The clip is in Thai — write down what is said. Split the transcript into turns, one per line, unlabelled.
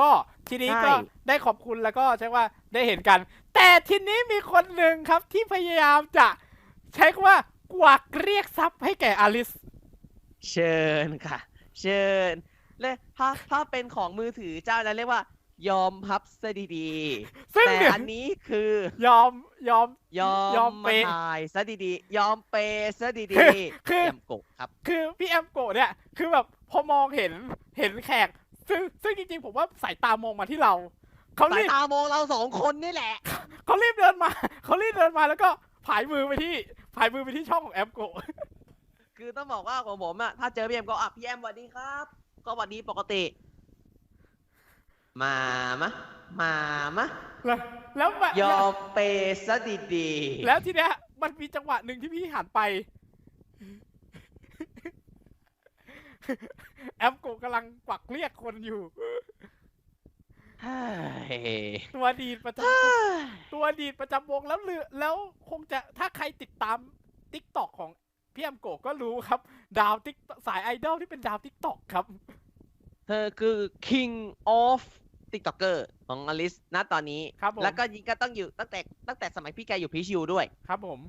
ก็ทีนี้ก็
ใช่
ได้ขอบคุณแล้วก็ใช่ว่าได้เห็นกัน แต่ทีนี้มีคนหนึ่งครับที่พยายามจะใช้คำว่ากวักเรียกทรัพย์ให้แก่อลิส
เชิญค่ะ เชิญ และถ้าถ้าเป็นของมือถือเจ้านั้นเรียกว่า ยอมพับซะดี
ซึ่
ๆ
ง
แต่
เนี่ย
อันนี้คือ
ยอมยอม
ยอม
ยอม
มา
เปย์
ถ่ายซะดีๆยอมเปย์ซะดี
คือ
ๆ
คือ
เตรียมโกะครับ
คือพี่แอมโกะเนี่ย คือแบบพอมองเห็นเห็นแขก ซึ่งซึ่งจริงๆผมว่าสายตามองมาที่เราเขา
สาย
รีบ
ตามองเราสองคนนี่แหละ
เขารีบเดินมาเขารีบเดินมาแล้วก็ผายมือไปที่ผายมือไปที่ช่องของแอมโกะ
คือต้องบอกว่าของผมอะถ้าเจอพี่แอมก็อะพี่แอมสวัสดีครับ ก็สวัสดีปกติ มามะ มามะ
แล้วแล้วแบบ
ยอมเปย์ซะดีๆ
แล้วทีเนี้ยมันมีจังหวะหนึ่งที่พี่หันไป แอมโกะกำลังกวักเรียกคนอยู่
เฮ้ย
ตัวดีดประจำตัวดีดประจำวงแล้วเลือแล้วคงจะถ้าใครติดตามทิกตอกของพี่แอมโกะก็รู้ครับ ดาวติ๊กสายไอดอลที่เป็นดาวทิกตอกครับ
เธอคือ king of tiktoker ของอลิสณตอนนี้
ครับผม
แล้วก็ยิงก็ต้องอยู่ตั้งแต่ตั้งแต่สมัยพี่แกอยู่พีชิวด้วย
ครับผม